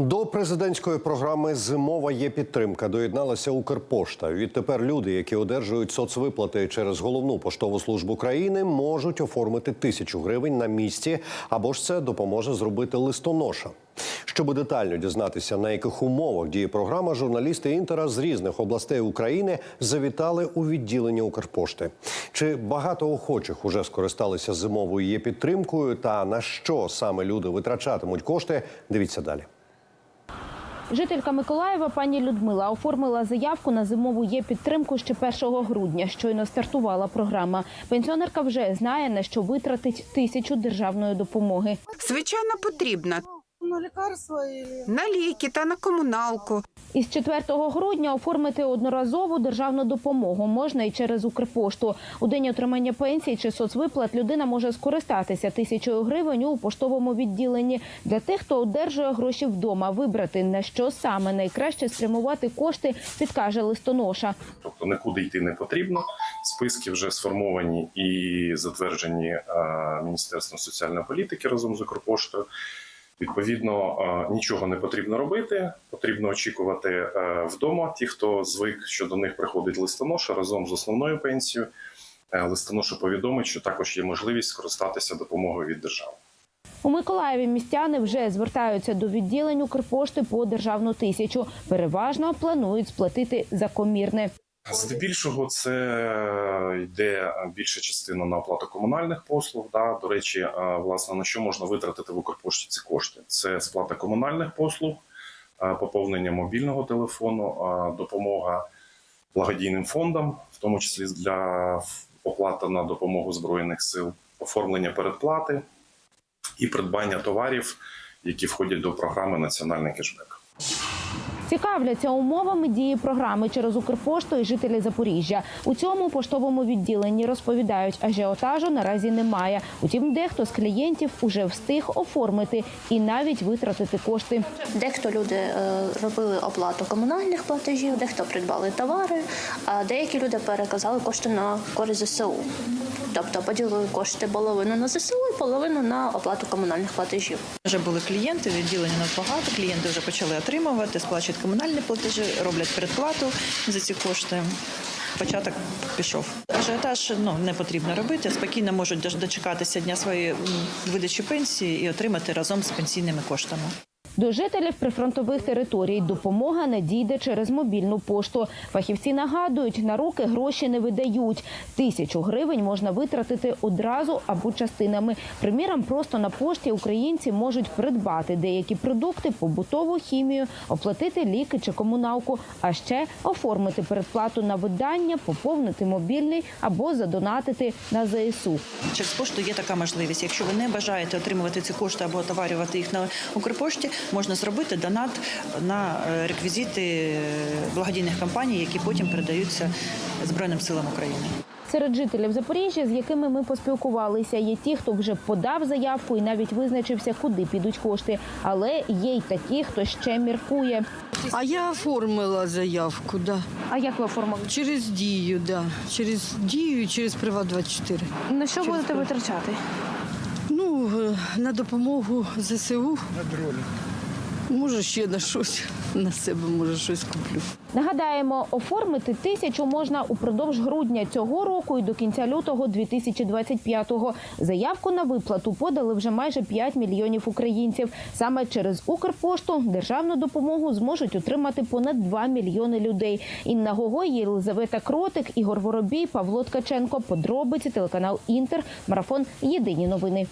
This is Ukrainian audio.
До президентської програми Зимова є підтримка. Доєдналася Укрпошта. Відтепер люди, які одержують соцвиплати через головну поштову службу країни, можуть оформити тисячу гривень на місці, або ж це допоможе зробити листоноша. Щоб детально дізнатися, на яких умовах діє програма, журналісти інтера з різних областей України завітали у відділення Укрпошти. Чи багато охочих уже скористалися зимовою є підтримкою, та на що саме люди витрачатимуть кошти? Дивіться далі. Жителька Миколаєва пані Людмила оформила заявку на зимову є підтримку ще 1 грудня. Щойно стартувала програма. Пенсіонерка вже знає на що витратить тисячу державної допомоги. Звичайно, потрібна Ну, лекарства или... на ліки та на комуналку. Із 4 грудня оформити одноразову державну допомогу можна і через Укрпошту. У день отримання пенсії чи соцвиплат людина може скористатися тисячою гривень у поштовому відділенні. Для тих, хто одержує гроші вдома, вибрати на що саме найкраще спрямувати кошти, підкаже листоноша. тобто нікуди йти не потрібно. Списки вже сформовані і затверджені е, Міністерством соціальної політики разом з Укрпоштою. Відповідно, е, нічого не потрібно робити. Потрібно очікувати е, вдома. Ті, хто звик, що до них приходить листоноша разом з основною пенсією. е, Листоноша повідомить, що також є можливість скористатися допомогою від держави. У Миколаєві містяни вже звертаються до відділень Укрпошти по державну тисячу. Переважно планують сплатити за комірне. Здебільшого це йде більша частина на оплату комунальних послуг. Да. До речі, власне на що можна витратити в Укрпошті ці кошти? Це сплата комунальних послуг, поповнення мобільного телефону, допомога благодійним фондам, в тому числі для оплата на допомогу збройних сил, оформлення передплати і придбання товарів, які входять до програми Національний кешбек. Цікавляться умовами дії програми через Укрпошту і жителі Запоріжжя. У цьому поштовому відділенні розповідають, ажіотажу наразі немає. Утім, дехто з клієнтів уже встиг оформити і навіть витратити кошти. Дехто люди е, робили оплату комунальних платежів, дехто придбали товари, а деякі люди переказали кошти на користь ЗСУ. Тобто поділили кошти половину на ЗСУ і половину на оплату комунальних платежів. Вже були клієнти, відділення нас багато. Клієнти вже почали отримувати, сплачують комунальні платежі, роблять передплату за ці кошти. Початок пішов. Ажіотаж ну, не потрібно робити. Спокійно можуть дочекатися дня своєї видачі пенсії і отримати разом з пенсійними коштами. До жителів прифронтових територій допомога надійде через мобільну пошту. Фахівці нагадують, на руки гроші не видають. Тисячу гривень можна витратити одразу або частинами. Приміром, просто на пошті українці можуть придбати деякі продукти, побутову хімію, оплатити ліки чи комуналку, а ще оформити передплату на видання, поповнити мобільний або задонатити на ЗСУ. Через пошту є така можливість. Якщо ви не бажаєте отримувати ці кошти або отоварювати їх на Укрпошті, можна зробити донат на е, реквізити е, благодійних компаній, які потім передаються Збройним силам України. Серед жителів Запоріжжя, з якими ми поспілкувалися, є ті, хто вже подав заявку і навіть визначився, куди підуть кошти. Але є й такі, хто ще міркує. А я оформила заявку, да. А як ви оформили? Через дію, да. Через дію через Приват 24. На що будете витрачати? Ну, е, на допомогу ЗСУ. На дрони. Може, ще на щось. На себе, може, щось куплю. Нагадаємо, оформити тисячу можна упродовж грудня цього року і до кінця лютого 2025-го. Заявку на виплату подали вже майже 5 мільйонів українців. Саме через Укрпошту державну допомогу зможуть отримати понад 2 мільйони людей. Інна Гогой, Єлизавета Кротик, Ігор Воробій, Павло Ткаченко. Подробиці телеканал Інтер. Марафон. Єдині новини.